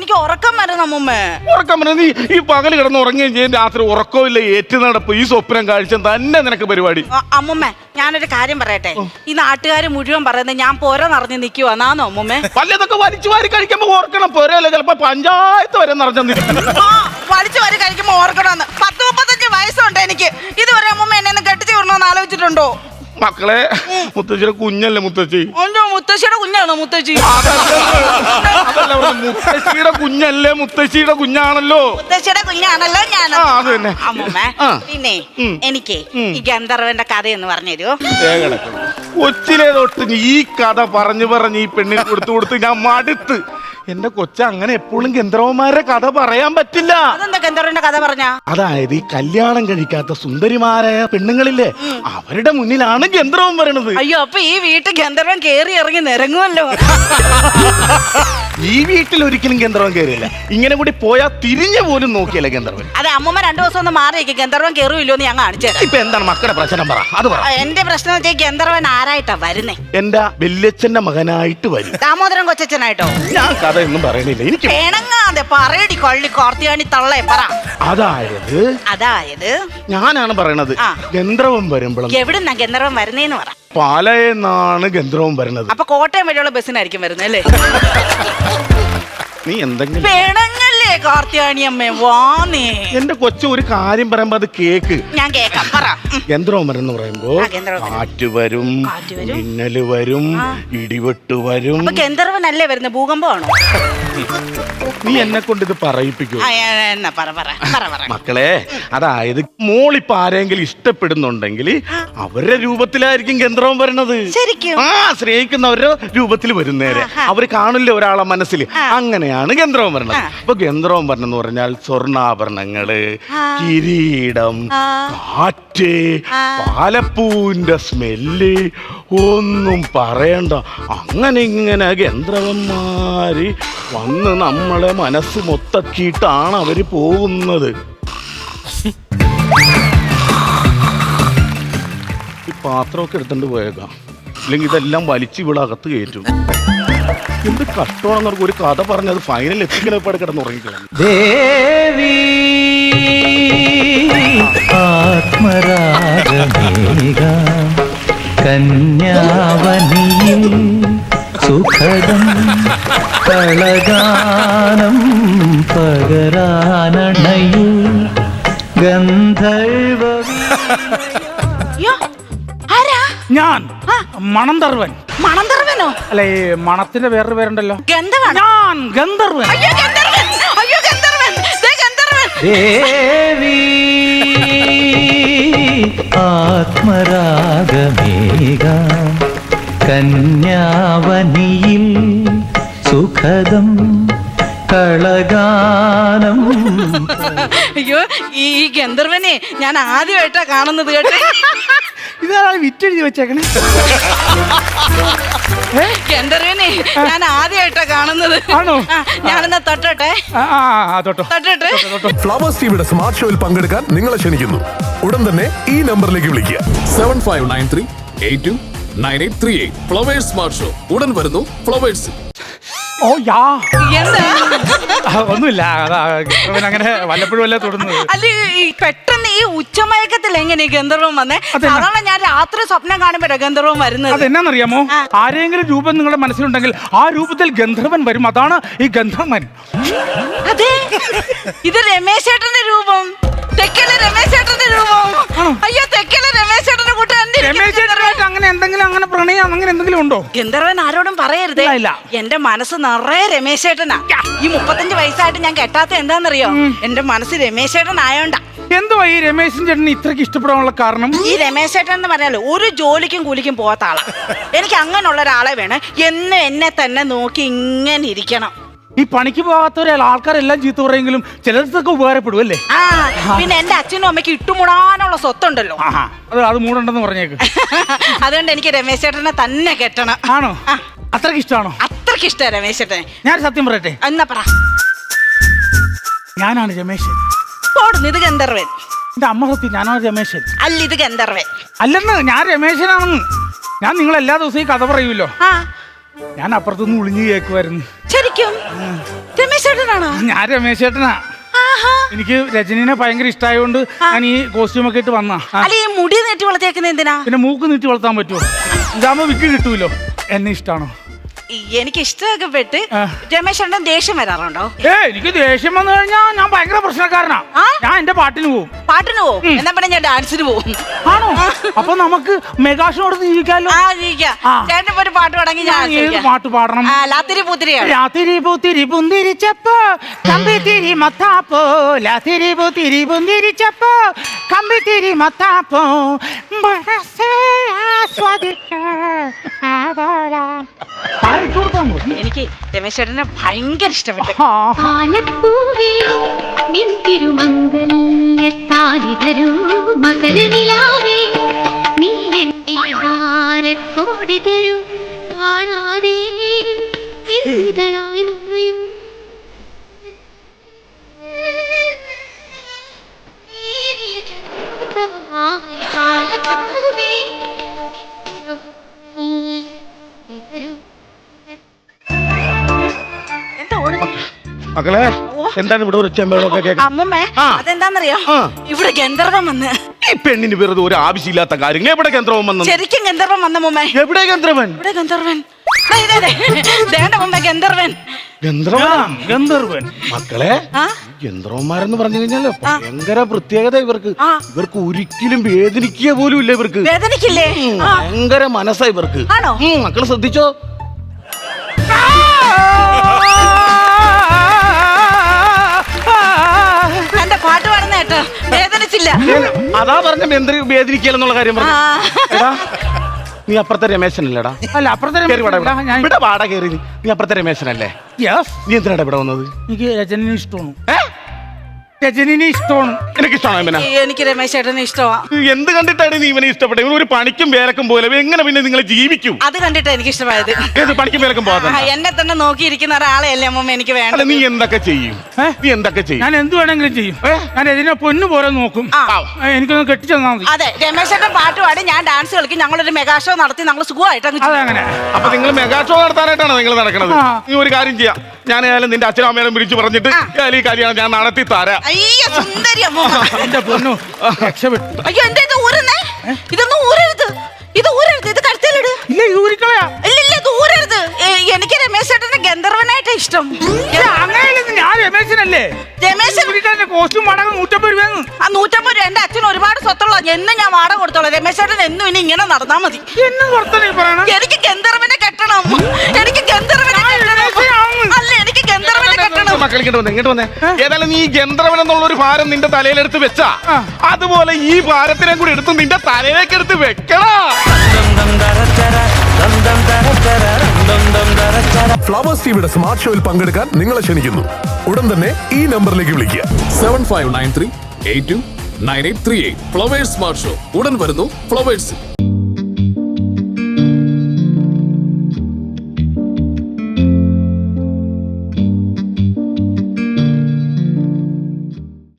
എനിക്ക് ഉറക്കം വരണം അമ്മമ്മേ. ഉറക്കം പറഞ്ഞ നീ ഈ പകൽ കിടന്ന് ഉറങ്ങുകയും ചെയ്യും. രാത്രി ഉറക്കമില്ല ഏറ്റു നടപ്പ് ഈ സ്വപ്നം കാഴ്ച തന്നെ നിനക്ക് പരിപാടി. അമ്മമ്മേ ഞാനൊരു കാര്യം പറയട്ടെ? ഈ നാട്ടുകാർ മുഴുവൻ പറയുന്നത് ഞാൻ പോര നിറഞ്ഞു നിൽക്കുവാ അമ്മമ്മേ അമ്മുമ്മ? പല്ലതൊക്കെ വലിച്ചു വാരി കഴിക്കുമ്പോ ഓർക്കണം. പോരല്ലേ ചിലപ്പോ പഞ്ചായത്ത് വരെ നിറഞ്ഞിരിക്കുന്നു ആ വലിച്ചു വരി കഴിക്കുമ്പോ ഓർക്കണമെന്ന്. പത്ത് മുപ്പത്തഞ്ച് വയസ്സുണ്ട് എനിക്ക്. ഇതുവരെ അമ്മമ്മ എന്നെ ഒന്ന് കെട്ടിച്ചു വിടണമെന്ന് ആലോചിച്ചിട്ടുണ്ടോ? മക്കളെ മുത്തശ്ശിയുടെ കുഞ്ഞല്ലേ മുത്തശ്ശി ഒന്നോ മുത്തശ്ശിയുടെ കുഞ്ഞാണോ മുത്തശ്ശി അതല്ല മുത്തശ്ശിയുടെ കുഞ്ഞല്ലേ മുത്തശ്ശിയുടെ കുഞ്ഞാണല്ലോ മുത്തശ്ശിയുടെ കുഞ്ഞാണല്ലോ ഞാൻ ആ, അത് തന്നെ. അമ്മുമ്മ ആ. പിന്നെ ഉം. എനിക്ക് ഉം. ഈ ഗന്ധർവന്റെ കഥയൊന്ന് പറഞ്ഞു തരുമോ. കൊച്ചിലെ തൊട്ട് ഈ കഥ പറഞ്ഞു പറഞ്ഞ് ഈ പെണ്ണിന് കൊടുത്തു കൊടുത്ത് ഞാൻ മടുത്ത് എന്റെ കൊച്ച അങ്ങനെ എപ്പോഴും ഗന്ധർവന്മാരുടെ കഥ പറയാൻ പറ്റില്ല. അതെന്താ ഗന്ധർവന്റെ കഥ പറഞ്ഞ? അതായത് ഈ കല്യാണം കഴിക്കാത്ത സുന്ദരിമാരായ പെണ്ണുങ്ങളില്ലേ അവരുടെ മുന്നിലാണ് ഗന്ധർവൻ വരണത് അയ്യോ അപ്പൊ ഈ വീട്ടിൽ ഗന്ധർവൻ കേറി ഇറങ്ങി നിരങ്ങുമല്ലോ ഈ വീട്ടിൽ ഒരിക്കലും ഗന്ധർവൻ കയറിയില്ല ഇങ്ങനെ കൂടി പോയാൽ തിരിഞ്ഞു പോലും നോക്കിയല്ല ഗന്ധർവൻ. അതെ അമ്മമ്മ രണ്ടു ദിവസം ഒന്ന് മാറി നിൽക്കും ഗന്ധർവൻ കേറുമില്ലോ എന്ന് ഞാൻ കാണിച്ചു ഇപ്പൊ എന്താണ് മക്കളുടെ പ്രശ്നം പറ. അത് പറ. എന്റെ പ്രശ്നം വെച്ചാൽ ഗന്ധർവൻ ആരായിട്ടാ വരുന്നേ? എന്റെ വല്യച്ഛന്റെ മകനായിട്ട് വരും. ദാമോദരൻ കൊച്ചനായിട്ടോ ഞാൻ കഥ ഒന്നും പറയണില്ല. എനിക്ക് പേണങ്ങാതെ പറയടി കൊള്ളി കോർത്തിയാണി തള്ളേ പറ. അതായത് അതായത് ഞാനാണ് പറയണത്. ആ. ഗന്ധർവൻ വരുമ്പോഴും എവിടുന്നാ ഗന്ധർവൻ വരുന്നേന്ന് പറ. പാലയെന്നാണ് ഗന്ധർവം വരുന്നത് അപ്പൊ കോട്ടയം വഴിയുള്ള ബസ്സിനായിരിക്കും വരുന്നത് അല്ലേ? നീ എന്തെങ്കിലും കാർത്തിയാണി അമ്മേ? വാന്നേ എന്റെ കൊച്ചു ഒരു കാര്യം പറയുമ്പോ അത് കേക്ക്. ഞാൻ കേക്കാം പറ. യന്ത്രോമരം എന്ന് പറയുമ്പോ ആ, ഗന്ധർവൻ വരും. കാറ്റ് വരും കാറ്റ് വരും. മിന്നൽ വരും. ഇടിവെട്ട് വരും. അപ്പൊ ഗന്ധർവനല്ലേ വരുന്നത്? ഭൂകമ്പമാണോ? നീ എന്നെ കൊണ്ട് ഇത് പറയിപ്പിക്കൂ. ആ, ആ, എന്നാ പറ പറ പറ പറ. മക്കളെ അതായത് മോളിപ്പോ ആരെങ്കിലും ഇഷ്ടപ്പെടുന്നുണ്ടെങ്കിൽ അവരുടെ രൂപത്തിലായിരിക്കും ഗന്ധർവൻ വരണത്. ശരിക്കും? ആ സ്നേഹിക്കുന്നവരുടെ രൂപത്തിൽ വരുന്നേരെ. അവർ അവർ കാണില്ല ഒരാളെ മനസ്സിൽ? അങ്ങനെയാണ് ഗന്ധർവൻ വരണത്. അപ്പൊ വരണം എന്ന് പറഞ്ഞാൽ സ്വർണാഭരണങ്ങൾ കിരീടം കാറ്റ് പാലപ്പൂവിന്റെ സ്മെല്ല് ഒന്നും പറയണ്ട. അങ്ങനെ ഇങ്ങനെ ഗന്ധർവന്മാര് വന്ന് നമ്മളെ മനസ്സ് മൊത്തക്കിയിട്ടാണ് അവർ പോകുന്നത്. ഈ പാത്രമൊക്കെ എടുത്തോണ്ട് പോയേക്കാം. അല്ലെങ്കിൽ ഇതെല്ലാം വലിച്ചു ഇവിടെ അകത്ത് കയറ്റും. എന്ത് കഷ്ടമാണെന്നവർക്ക് ഒരു കഥ പറഞ്ഞത് ഫൈനൽ എത്തിക്കലപ്പാട് കിടന്ന് ഉറങ്ങിക്കണം ദേവി ആത്മരാഗമേക കന്യാവനിയിൽ സുഖദം കളഗാനം പകരാനണയു ഗന്ധർവ ഞാൻ മണന്തർവൻ. മണന്തർവൻ മണന്തർവനോ അല്ലെ ഈ മണത്തിന്റെ വേറൊരു പേരുണ്ടല്ലോ. ഗന്ധവാണ് ഞാൻ ഗന്ധർവൻ അയ്യോ ഗന്ധർവൻ അയ്യോ ഗന്ധർവൻ ദേ ഗന്ധർവൻ ദേവി ആത്മരാഗമേക. കന്യാവനിയിൽ സുഖദം കളഗാനം. അയ്യോ ഈ ഗന്ധർവനെ ഞാൻ ആദ്യമായിട്ടാ കാണുന്നത് കേട്ടോ. ഇതാ വിറ്റെഴുതി വെച്ചേക്കണേ? ഗന്ധർവനെ ഞാൻ ആദ്യമായിട്ടാ കാണുന്നത്. ആണോ? ഞാനെന്നാ തൊട്ടട്ടെ? തൊട്ടോട്ടെ? ഫ്ലവേഴ്സ് ടിവിയുടെ സ്മാർട്ട് ഷോയിൽ പങ്കെടുക്കാൻ നിങ്ങളെ ക്ഷണിക്കുന്നു. ഉടൻ തന്നെ ഈ നമ്പറിലേക്ക് വിളിക്കുക. Seven five nine three eight two nine eight three eight Flowers smart show ഉടൻ വരുന്നു ഫ്ലവേഴ്സ് ഓ യാ. എന്താ? ആ, ഒന്നുമില്ല. അതാ അങ്ങനെ വല്ലപ്പോഴും അല്ല തൊടുന്നത്? അല്ല ഈ പെട്ടെന്ന് ഈ ഉച്ചമയക്കത്തിൽ എങ്ങനെ ഈ ഗന്ധർവൻ വന്നേ? അതെന്നാ? സാധാരണ ഞാൻ രാത്രി സ്വപ്നം കാണുമ്പോഴാ ഗന്ധർവം വരുന്നത്. അതെന്നാന്നറിയാമോ? ആരെങ്കിലും രൂപം നിങ്ങളുടെ മനസ്സിലുണ്ടെങ്കിൽ ആ രൂപത്തിൽ ഗന്ധർവൻ വരും. അതാണ് ഈ ഗന്ധർവൻ. അതെ. ഇത് രമേശേട്ടന്റെ രൂപം. തെക്കലെ രമേശ് ചേട്ടന്റെ രൂപം? അയ്യോ തെക്കലെ രമേശ് ചേട്ടന്റെ കൂട്ടുകാരൻ രമേശ് ചേട്ടനായിട്ട് അങ്ങനെ എന്തെങ്കിലും അങ്ങനെ പ്രണയം അങ്ങനെ എന്തെങ്കിലും ഉണ്ടോ? ഗന്ധർവൻ ആരോടും പറയരുതേ. എന്റെ മനസ്സ് നിറയെ രമേശ് ചേട്ടനാ. ഈ മുപ്പത്തഞ്ച് വയസ്സായിട്ട് ഞാൻ കെട്ടാത്ത എന്താന്നറിയോ എന്റെ മനസ്സ് രമേശ് ചേട്ടൻ ആയോണ്ടാ എന്തോ ഈ രമേശൻ ചേട്ടന് ഇത്രയ്ക്ക് ഇഷ്ടപ്പെടാനുള്ള കാരണം? ഈ രമേശ് ചേട്ടൻ എന്ന് പറഞ്ഞാലോ ഒരു ജോലിക്കും കൂലിക്കും പോകാത്ത ആളാ. എനിക്ക് അങ്ങനെയുള്ള ഒരാളെ വേണം. എന്നും എന്നെ തന്നെ നോക്കി ഇങ്ങനെ ഇരിക്കണം. ഈ പണിക്ക് പോകാത്തവരെ ആൾക്കാരെല്ലാം ചീത്ത പറയെങ്കിലും ചിലർക്കൊക്കെ ഉപകാരപ്പെടും അല്ലേ ആ പിന്നെ എന്റെ അച്ഛനും അമ്മയ്ക്ക് ഇട്ടുമുടാനുള്ള സ്വത്തുണ്ടല്ലോ. ആഹാ അത് അത് മൂടുണ്ടെന്ന് പറഞ്ഞേക്ക്. അതുകൊണ്ട് എനിക്ക് രമേശ് ചേട്ടനെ തന്നെ കെട്ടണം. ആണോ? അത്രയ്ക്ക് അത്രയ്ക്ക് ഇഷ്ടമാണോ? അത്രയ്ക്ക് ഇഷ്ടമാണ് രമേശ് ചേട്ടനെ. ഞാൻ സത്യം പറയട്ടെ? എന്നാ പറ. ഞാനാണ് രമേശൻ ഇത് ഗന്ധർവൻ. എന്റെ അമ്മ സത്യം ഞാനാണ് രമേശൻ അല്ല ഇത് ഗന്ധർവൻ. അല്ലെന്ന് ഞാൻ രമേശനാണെന്ന് ഞാൻ നിങ്ങൾ എല്ലാ ദിവസവും ഈ കഥ പറയൂല്ലോ ആ. ഞാൻ അപ്പുറത്തുനിന്ന് ഒളിഞ്ഞു കേൾക്കുമായിരുന്നു ശരിക്കും? രമേശ് ചേട്ടനാണോ ഞാൻ രമേശ് ചേട്ടനാ ആഹാ. എനിക്ക് രജനീനെ ഭയങ്കര ഇഷ്ടമായതുകൊണ്ട് ഞാൻ ഈ കോസ്റ്റ്യൂം ഒക്കെ ഇട്ട് വന്നാ. അല്ല ഈ മുടി നീട്ടി വളർത്തിയേക്കുന്നത് എന്തിനാ പിന്നെ മൂക്ക് നീട്ടി വളർത്താൻ പറ്റുമോ? ഇതാകുമ്പോ വിക്ക് കിട്ടൂലോ? എന്നെ ഇഷ്ടമാണോ എനിക്ക് ഇഷ്ടമൊക്കെ പെട്ട് ആ. രമേശ് ചേട്ടൻ ദേഷ്യം വരാറുണ്ടോ? ഏ എനിക്ക് ദേഷ്യം വന്നു കഴിഞ്ഞാൽ ഞാൻ ഭയങ്കര പ്രശ്നക്കാരനാ. ആ? ഞാൻ എന്റെ പാട്ടിന് പോകും പാട്ടിന് പോവും? എന്നാ പിന്നെ ഞാൻ ഡാൻസിന് പോവും. ആണോ? അപ്പൊ നമുക്ക് മെഗാഷോട് ജീവിക്കാലോ? ആ ജീവിക്കാം. ആ. ചേട്ടൻ ഇപ്പൊ ഒരു പാട്ട് പാടെങ്കിൽ ഞാൻ ഞാൻ ഏത് ആസ്വദിക്കാം. പാട്ട് പാടണം? ആ ലാത്തിരി പൂത്തിരിയാണ്. രാത്തിരി പൂത്തിരി പുന്തിരിച്ചപ്പോ കമ്പിത്തിരി മത്താപ്പോ ലാത്തിരി പൂത്തിരി പുന്തിരിച്ചപ്പോ കമ്പിത്തിരി മത്താപ്പോ മനസ്സേ ആസ്വദിച്ച് ആവാരാം. പാടിച്ചു കൊടുത്താ മതി. എനിക്ക് രമേശ് ചേട്ടനെ ഭയങ്കര ഇഷ്ടപ്പെട്ടു. ആലപ്പൂവേ നിൻ തിരുമംഗല്യത്താലിതരൂ മകരനിലാവേ നീ എന്നെ ഭാരക്കോടി തരൂ കാണാതെ മക്കളെ എന്താണ് ഇവിടെ ഒരു ചെമ്പഴൊക്കെ അമ്മമ്മേ. അതെന്താന്നറിയോ? ഇവിടെ ഗന്ധർവം വന്ന്. ഈ പെണ്ണിന് വെറുതെ ഒരു ആവശ്യമില്ലാത്ത കാര്യങ്ങൾ. എവിടെ ഗന്ധർവൻ വന്നു? ശരിക്കും ഗന്ധർവൻ വന്ന മുമ്മേ എവിടെ ഗന്ധർവൻ? ഇവിടെ ഗന്ധർവൻ. ദേ, ദേ, ദേ. ദേണ്ട ഗന്ധർവൻ. ഗന്ധർവൻ? ഗന്ധർവൻ. മക്കളെ ആ. ഗന്ധർവന്മാരെന്ന് പറഞ്ഞു കഴിഞ്ഞാൽ ഭയങ്കര പ്രത്യേകത ഇവർക്ക്. ഇവർക്ക് ഒരിക്കലും വേദനിക്കുക പോലും ഇല്ല ഇവർക്ക്. ഭയങ്കര മനസ്സാ ഇവർക്ക്. മക്കൾ ശ്രദ്ധിച്ചോ? വേദനിച്ചില്ല അതാ പറഞ്ഞ മെന്തി വേദനിക്കലെന്നുള്ള കാര്യം പറഞ്ഞു. എടാ നീ അപ്പുറത്തെ രമേശനല്ലേടാ? അല്ല അപ്പുറത്തെ കേറി വാടാ ഇവിടെ. ഞാൻ ഇവിടെ വാട കേറി നീ. നീ അപ്പുറത്തെ രമേശനല്ലേ? യെസ് നീ എന്തിനാടാ ഇവിടെ വന്നത്? എനിക്ക് രചന ഇഷ്ടമാണ്. ഏ? രജനിനെ ഇഷ്ടമാണ്. എനിക്ക് ഇഷ്ടമാണ് ഇവനെ എനിക്ക് രമേശ് ചേട്ടനെ ഇഷ്ടമാണ് എന്ത് കണ്ടിട്ടാണ് നീ ഇവനെ ഇഷ്ടപ്പെട്ടത് ഇവൻ ഒരു പണിക്കും വേലക്കും പോലെ. എങ്ങനെ പിന്നെ നിങ്ങൾ ജീവിക്കും? അത് കണ്ടിട്ട് എനിക്ക് ഇഷ്ടമായത് ഏത് പണിക്കും വേലക്കും പോകാതെ ആ, എന്നെ തന്നെ നോക്കിയിരിക്കുന്ന ഒരാളെയല്ലേ അമ്മ എനിക്ക് അല്ല വേണ്ടത് നീ എന്തൊക്കെ ചെയ്യും? ഏ? നീ എന്തൊക്കെ ചെയ്യും? ഞാൻ എന്ത് വേണമെങ്കിലും ചെയ്യും? ഞാൻ രജനെ പൊന്നു പോലെ നോക്കും. ആ. ഏ, എനിക്കൊന്ന് മതി. അതെ രമേശ് ചേട്ടൻ പാട്ട് പാടി ഞാൻ ഡാൻസ് കളിക്കും. ഞങ്ങളൊരു മെഗാ ഷോ നടത്തി ഞങ്ങൾ സുഖമായിട്ട് അങ്ങ് ചെയ്യും. അതങ്ങനെ അപ്പൊ നിങ്ങൾ മെഗാ ഷോ നടത്താനായിട്ടാണ് നിങ്ങൾ നടക്കുന്നത് ആ. നീ ഒരു കാര്യം ചെയ്യാം. ഞാൻ ഏതായാലും നിന്റെ അച്ഛനും അമ്മേനും വിളിച്ചു പറഞ്ഞിട്ട് ഏതായാലും ഈ കല്യാണം ഞാൻ നടത്തി തരാം. അയ്യോ സുന്ദരി അമ്മമ്മ എന്റെ പൊന്നു. രക്ഷപ്പെട്ടു. അയ്യോ എന്താ ഇത് ഊരുന്നേ? ഇതൊന്നും ഊരരുത്. ഇത് ഊരരുത്. ഇത് കഴുത്തിലിട്. ഇല്ല ഇത് ഊരിക്കളയാ. ഇല്ല ഇല്ല ഇത് ഊരരുത്. എനിക്ക് രമേശ് ഗന്ധർവനായിട്ട് ഇഷ്ടം. അങ്ങനെയല്ലെന്ന് ഞാൻ രമേശനല്ലേ? രമേശൻ കോസ്റ്റ്യൂം വാടക നൂറ്റമ്പത് രൂപയെന്ന്. ആ നൂറ്റമ്പത് രൂപ. എന്റെ അച്ഛൻ ഒരുപാട് സ്വത്തുള്ള എന്നും ഞാൻ വാടക കൊടുത്തോളാം. രമേശ് ചേട്ടൻ എന്നും ഇനി ഇങ്ങനെ നടന്നാ മതി. എനിക്ക് ഗന്ധർവനെ കെട്ടണം. എനിക്ക് ഗന്ധർവനെ കെട്ടണം രമേശനാണ്. അല്ല എനിക്ക് ഗന്ധർവനെ കെട്ടണം മക്കൾ ഇങ്ങോട്ട് വന്നേ ഇങ്ങോട്ട് വന്നേ. ഏതായാലും നീ ഈ ഗന്ധർവൻ എന്നുള്ള ഒരു ഭാരം നിന്റെ തലയിലെടുത്ത് വെച്ചാ. അതുപോലെ ഈ ഭാരത്തിനെ കൂടി എടുത്ത് നിന്റെ തലയിലേക്ക് എടുത്ത് വെക്കടാ. ഫ്ലവേഴ്സ് ടിവിയുടെ സ്മാർട്ട് ഷോയിൽ പങ്കെടുക്കാൻ നിങ്ങളെ ക്ഷണിക്കുന്നു. ഉടൻ തന്നെ ഈ നമ്പറിലേക്ക് വിളിക്കുക. Seven five nine three eight two nine eight three eight Flowers smart show ഉടൻ വരുന്നു ഫ്ലവേഴ്സ്